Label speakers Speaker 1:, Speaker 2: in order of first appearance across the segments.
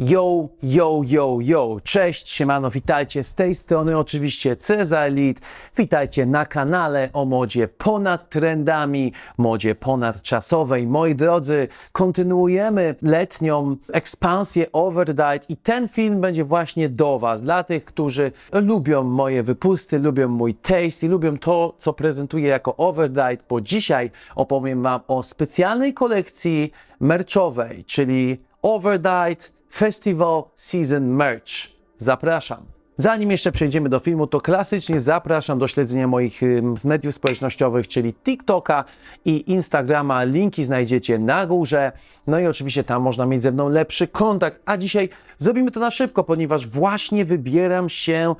Speaker 1: Yo, yo, yo, yo, cześć, siemano, witajcie z tej strony oczywiście Cezar. Witajcie na kanale o modzie ponad trendami, modzie ponadczasowej. Moi drodzy, kontynuujemy letnią ekspansję Overdite i ten film będzie właśnie do Was, dla tych, którzy lubią moje wypusty, lubią mój taste i lubią to, co prezentuję jako Overdite, bo dzisiaj opowiem Wam o specjalnej kolekcji merchowej, czyli Overdite Festival Season Merch. Zapraszam. Zanim jeszcze przejdziemy do filmu, to klasycznie zapraszam do śledzenia moich mediów społecznościowych, czyli TikToka i Instagrama. Linki znajdziecie na górze. No i oczywiście tam można mieć ze mną lepszy kontakt. A dzisiaj zrobimy to na szybko, ponieważ właśnie wybieram się.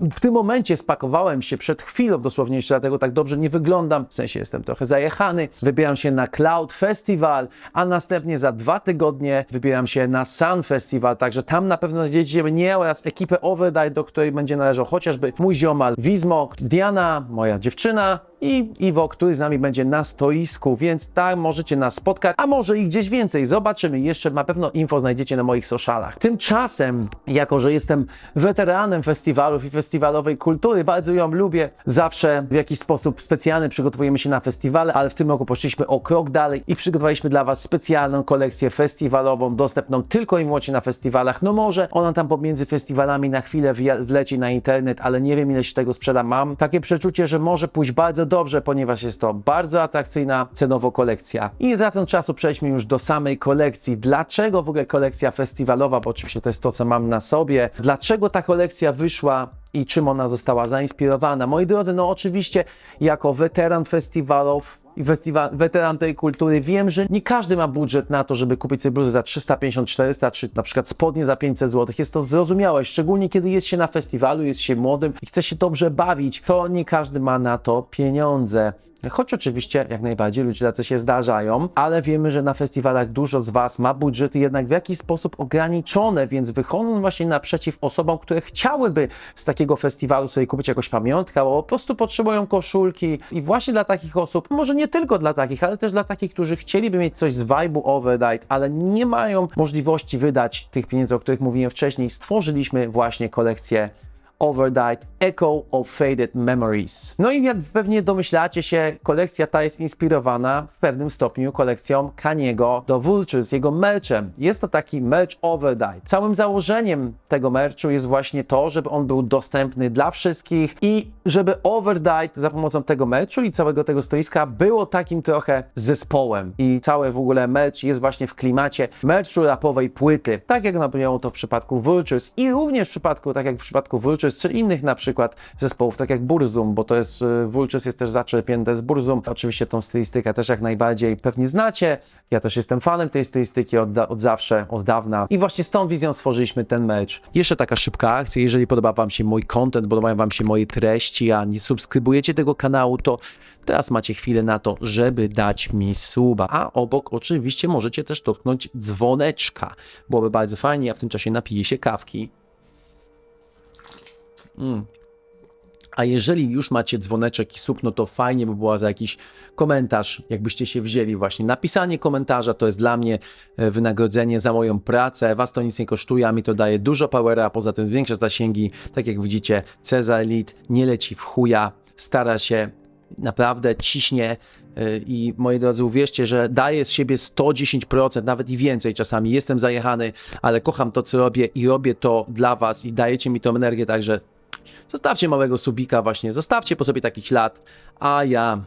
Speaker 1: W tym momencie spakowałem się przed chwilą dosłownie, jeszcze dlatego tak dobrze nie wyglądam. W sensie jestem trochę zajechany. Wybieram się na Cloud Festival, a następnie za dwa tygodnie wybieram się na Sun Festival. Także tam na pewno znajdziecie mnie oraz ekipę Overdite, do której będzie należał chociażby mój ziomal Wizmo, Diana, moja dziewczyna i Iwo, który z nami będzie na stoisku, więc tam możecie nas spotkać, a może i gdzieś więcej. Zobaczymy. Jeszcze na pewno info znajdziecie na moich socialach. Tymczasem, jako że jestem weteranem festiwalów i festiwalowej kultury, bardzo ją lubię, zawsze w jakiś sposób specjalny przygotowujemy się na festiwale, ale w tym roku poszliśmy o krok dalej i przygotowaliśmy dla Was specjalną kolekcję festiwalową, dostępną tylko i wyłącznie na festiwalach. No może ona tam pomiędzy festiwalami na chwilę wleci na internet, ale nie wiem ile się tego sprzeda. Mam takie przeczucie, że może pójść bardzo dobrze, ponieważ jest to bardzo atrakcyjna cenowo kolekcja. I nie tracąc czasu, przejdźmy już do samej kolekcji. Dlaczego w ogóle kolekcja festiwalowa? Bo oczywiście to jest to, co mam na sobie. Dlaczego ta kolekcja wyszła? I czym ona została zainspirowana? Moi drodzy, no oczywiście jako weteran festiwalów i festiwa- weteran tej kultury wiem, że nie każdy ma budżet na to, żeby kupić sobie bluzę za 350-400, czy na przykład spodnie za 500 zł. Jest to zrozumiałe, szczególnie kiedy jest się na festiwalu, jest się młodym i chce się dobrze bawić, to nie każdy ma na to pieniądze. Choć oczywiście jak najbardziej ludzie tacy się zdarzają, ale wiemy, że na festiwalach dużo z Was ma budżety jednak w jakiś sposób ograniczone, więc wychodząc właśnie naprzeciw osobom, które chciałyby z takiego festiwalu sobie kupić jakąś pamiątkę, albo po prostu potrzebują koszulki. I właśnie dla takich osób, może nie tylko dla takich, ale też dla takich, którzy chcieliby mieć coś z vibe'u Overdite, ale nie mają możliwości wydać tych pieniędzy, o których mówiłem wcześniej, stworzyliśmy właśnie kolekcję Overdite Echo of Faded Memories. No i jak pewnie domyślacie się, kolekcja ta jest inspirowana w pewnym stopniu kolekcją Kaniego do Vultures, jego merchem. Jest to taki merch Overdite. Całym założeniem tego merchu jest właśnie to, żeby on był dostępny dla wszystkich i żeby Overdite za pomocą tego merchu i całego tego stoiska było takim trochę zespołem. I cały w ogóle merch jest właśnie w klimacie merchu rapowej płyty. Tak jak napomniało to w przypadku Vultures i również w przypadku, tak jak w przypadku Vultures, czy innych na przykład zespołów, tak jak Burzum, bo to jest, y, Vultures jest też zaczerpnięte z Burzum. Oczywiście tą stylistykę też jak najbardziej pewnie znacie. Ja też jestem fanem tej stylistyki od, od zawsze, od dawna. I właśnie z tą wizją stworzyliśmy ten mecz. Jeszcze taka szybka akcja, jeżeli podoba Wam się mój content, podobają Wam się moje treści, a nie subskrybujecie tego kanału, to teraz macie chwilę na to, żeby dać mi suba. A obok oczywiście możecie też dotknąć dzwoneczka. Byłoby bardzo fajnie, ja w tym czasie napiję się kawki. A jeżeli już macie dzwoneczek i sub, no to fajnie by było za jakiś komentarz, jakbyście się wzięli właśnie. Napisanie komentarza to jest dla mnie e, wynagrodzenie za moją pracę. Was to nic nie kosztuje, a mi to daje dużo powera, a poza tym zwiększa zasięgi. Tak jak widzicie, Cezar Elite nie leci w chuja, stara się, naprawdę ciśnie e, i moi drodzy, uwierzcie, że daję z siebie 110%, nawet i więcej czasami. Jestem zajechany, ale kocham to, co robię i robię to dla Was i dajecie mi tą energię, także Zostawcie małego subika właśnie, zostawcie po sobie taki ślad, a ja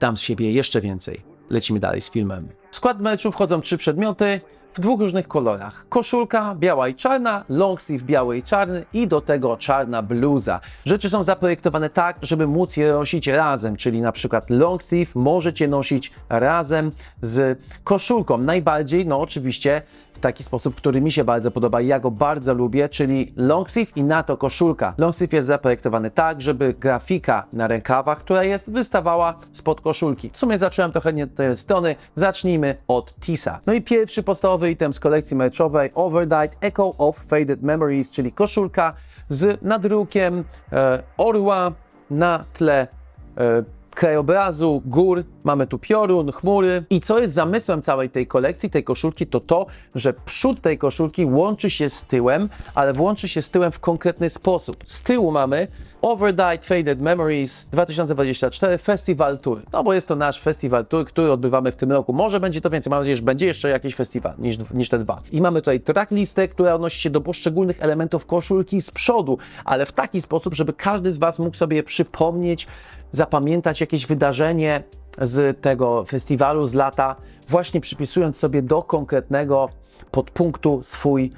Speaker 1: dam z siebie jeszcze więcej. Lecimy dalej z filmem. W skład meczu wchodzą trzy przedmioty w dwóch różnych kolorach. Koszulka biała i czarna, long sleeve biały i czarny i do tego czarna bluza. Rzeczy są zaprojektowane tak, żeby móc je nosić razem, czyli na przykład long sleeve możecie nosić razem z koszulką. Najbardziej, no oczywiście w taki sposób, który mi się bardzo podoba i ja go bardzo lubię, czyli long sleeve i na to koszulka. Long sleeve jest zaprojektowany tak, żeby grafika na rękawach, która jest, wystawała spod koszulki. W sumie zacząłem trochę nie tej strony. Zacznijmy od Tisa. No i pierwszy podstawowy item z kolekcji meczowej Overdite Echo of Faded Memories, czyli koszulka z nadrukiem e, orła na tle e, krajobrazu, gór, mamy tu piorun, chmury. I co jest zamysłem całej tej kolekcji, tej koszulki, to to, że przód tej koszulki łączy się z tyłem, ale łączy się z tyłem w konkretny sposób. Z tyłu mamy Overdied Faded Memories 2024 Festival Tour. No bo jest to nasz festiwal tour, który odbywamy w tym roku. Może będzie to więcej, mam nadzieję, że będzie jeszcze jakiś festiwal niż, niż te dwa. I mamy tutaj tracklistę, która odnosi się do poszczególnych elementów koszulki z przodu, ale w taki sposób, żeby każdy z Was mógł sobie przypomnieć, zapamiętać jakieś wydarzenie z tego festiwalu z lata, właśnie przypisując sobie do konkretnego podpunktu swój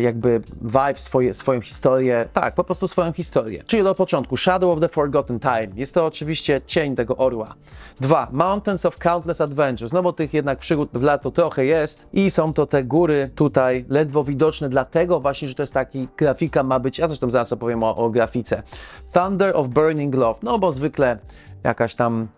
Speaker 1: jakby vibe, swoje, swoją historię, tak, po prostu swoją historię. Czyli do początku, Shadow of the Forgotten Time. Jest to oczywiście cień tego orła. Dwa, Mountains of Countless Adventures, no bo tych jednak przygód w lato trochę jest i są to te góry tutaj ledwo widoczne, dlatego właśnie, że to jest taki, grafika ma być, ja zresztą zaraz opowiem o, o grafice. Thunder of Burning Love, no bo zwykle jakaś tam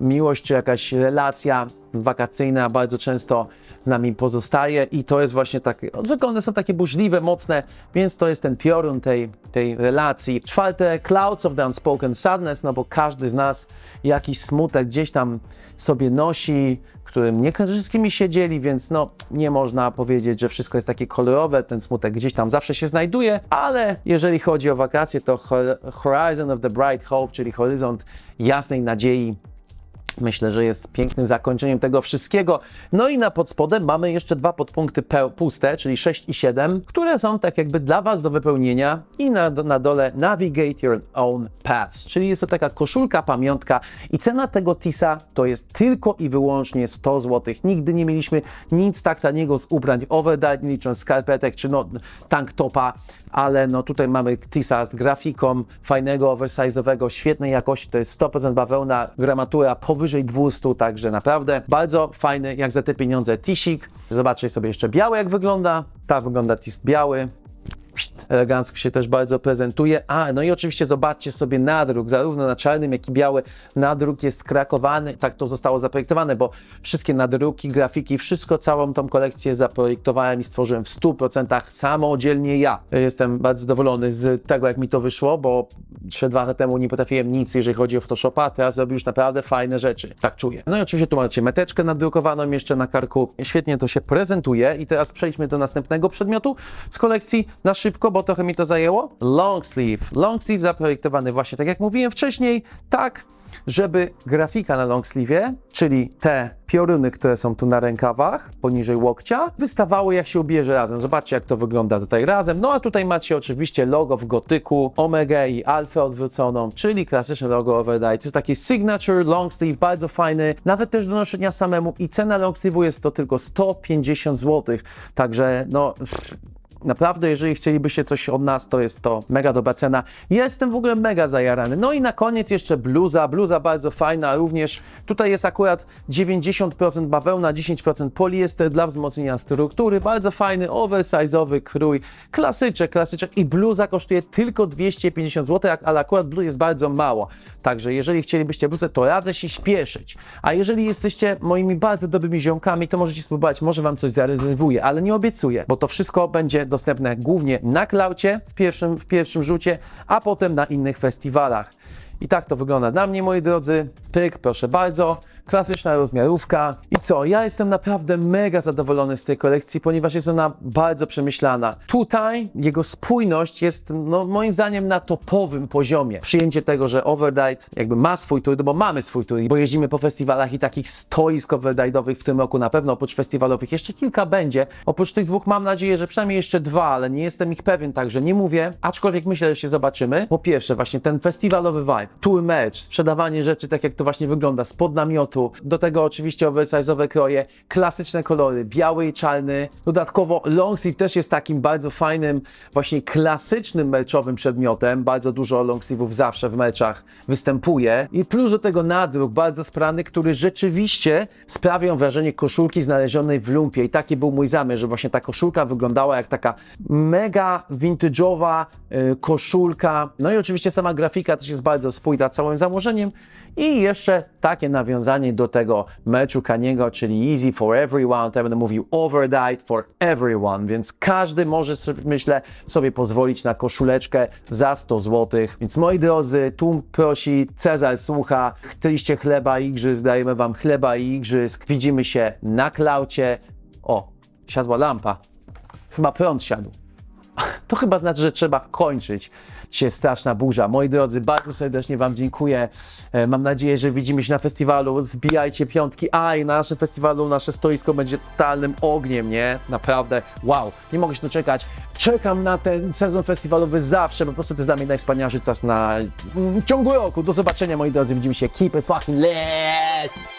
Speaker 1: miłość czy jakaś relacja wakacyjna bardzo często z nami pozostaje i to jest właśnie takie, zwykle one są takie burzliwe, mocne, więc to jest ten piorun tej, tej relacji. Czwarte, Clouds of the Unspoken Sadness, no bo każdy z nas jakiś smutek gdzieś tam sobie nosi, którym nie wszystkimi się dzieli, więc no nie można powiedzieć, że wszystko jest takie kolorowe, ten smutek gdzieś tam zawsze się znajduje, ale jeżeli chodzi o wakacje, to Horizon of the Bright Hope, czyli horyzont jasnej nadziei, Myślę, że jest pięknym zakończeniem tego wszystkiego. No i na podspodem mamy jeszcze dwa podpunkty puste, czyli 6 i 7, które są tak jakby dla Was do wypełnienia i na, na dole Navigate Your Own Paths, czyli jest to taka koszulka, pamiątka i cena tego tisa to jest tylko i wyłącznie 100 zł. Nigdy nie mieliśmy nic tak taniego z ubrań overdive, nie licząc skarpetek czy no tank topa, ale no tutaj mamy tisa z grafiką fajnego, oversize'owego, świetnej jakości, to jest 100% bawełna, gramatura powyżej 200, także naprawdę bardzo fajny jak za te pieniądze tisik. Zobaczcie sobie jeszcze biały jak wygląda, tak wygląda tis biały, elegancko się też bardzo prezentuje. A, no i oczywiście zobaczcie sobie nadruk, zarówno na czarnym, jak i biały nadruk jest krakowany, tak to zostało zaprojektowane, bo wszystkie nadruki, grafiki, wszystko, całą tą kolekcję zaprojektowałem i stworzyłem w 100% samodzielnie ja. Jestem bardzo zadowolony z tego, jak mi to wyszło, bo 3 lata temu nie potrafiłem nic, jeżeli chodzi o Photoshopa, teraz robię już naprawdę fajne rzeczy. Tak czuję. No i oczywiście tu macie meteczkę nadrukowaną jeszcze na karku. Świetnie to się prezentuje i teraz przejdźmy do następnego przedmiotu z kolekcji na szybko, bo trochę mi to zajęło. Long sleeve. Long sleeve zaprojektowany właśnie, tak jak mówiłem wcześniej, tak, żeby grafika na long sleeve, czyli te pioruny, które są tu na rękawach, poniżej łokcia, wystawały jak się ubierze razem. Zobaczcie, jak to wygląda tutaj razem. No a tutaj macie oczywiście logo w gotyku, omega i alfę odwróconą, czyli klasyczne logo Overdrive. To jest taki signature long sleeve, bardzo fajny, nawet też do noszenia samemu i cena long sleeve'u jest to tylko 150 zł. Także no... Naprawdę, jeżeli chcielibyście coś od nas, to jest to mega dobra cena. Jestem w ogóle mega zajarany. No i na koniec jeszcze bluza. Bluza bardzo fajna również. Tutaj jest akurat 90% bawełna, 10% poliester dla wzmocnienia struktury. Bardzo fajny, oversize'owy krój. Klasyczek, klasyczek. I bluza kosztuje tylko 250 zł, ale akurat bluz jest bardzo mało. Także jeżeli chcielibyście bluzę, to radzę się śpieszyć. A jeżeli jesteście moimi bardzo dobrymi ziomkami, to możecie spróbować, może Wam coś zarezerwuję, ale nie obiecuję, bo to wszystko będzie dostępne głównie na klaucie w pierwszym, w pierwszym rzucie, a potem na innych festiwalach. I tak to wygląda dla mnie, moi drodzy. Pyk, proszę bardzo. Klasyczna rozmiarówka. I co? Ja jestem naprawdę mega zadowolony z tej kolekcji, ponieważ jest ona bardzo przemyślana. Tutaj jego spójność jest, no, moim zdaniem, na topowym poziomie. Przyjęcie tego, że Overdive jakby ma swój tour, bo mamy swój tour, bo jeździmy po festiwalach i takich stoisk overdive'owych w tym roku na pewno, oprócz festiwalowych, jeszcze kilka będzie. Oprócz tych dwóch mam nadzieję, że przynajmniej jeszcze dwa, ale nie jestem ich pewien, także nie mówię, aczkolwiek myślę, że się zobaczymy. Po pierwsze, właśnie ten festiwalowy vibe, tour match, sprzedawanie rzeczy tak jak to właśnie wygląda, spod namiotu, do tego oczywiście oversize'owe kroje, klasyczne kolory, biały i czarny. Dodatkowo long sleeve też jest takim bardzo fajnym, właśnie klasycznym meczowym przedmiotem. Bardzo dużo long sleeve'ów zawsze w meczach występuje. I plus do tego nadruk bardzo sprany, który rzeczywiście sprawią wrażenie koszulki znalezionej w lumpie. I taki był mój zamysł, że właśnie ta koszulka wyglądała jak taka mega vintage'owa y, koszulka. No i oczywiście sama grafika też jest bardzo spójna całym założeniem. I jeszcze takie nawiązanie nawiązanie do tego meczu Kaniego, czyli Easy for Everyone, to ja będę mówił Overnight for Everyone, więc każdy może sobie, myślę, sobie pozwolić na koszuleczkę za 100 zł. Więc moi drodzy, tu prosi, Cezar słucha, chcieliście chleba i igrzysk, dajemy wam chleba i igrzysk. Widzimy się na klaucie. O, siadła lampa. Chyba prąd siadł. To chyba znaczy, że trzeba kończyć. Dzisiaj straszna burza. Moi drodzy, bardzo serdecznie Wam dziękuję. E, Mam nadzieję, że widzimy się na festiwalu. Zbijajcie piątki. A i festiwalu nasze stoisko będzie totalnym ogniem, nie? Naprawdę, wow. Nie mogę się doczekać. Czekam na ten sezon festiwalowy zawsze. Po prostu to jest dla mnie najwspanialszy czas na mm, ciągu roku. Do zobaczenia, moi drodzy. Widzimy się. Keep it fucking lit!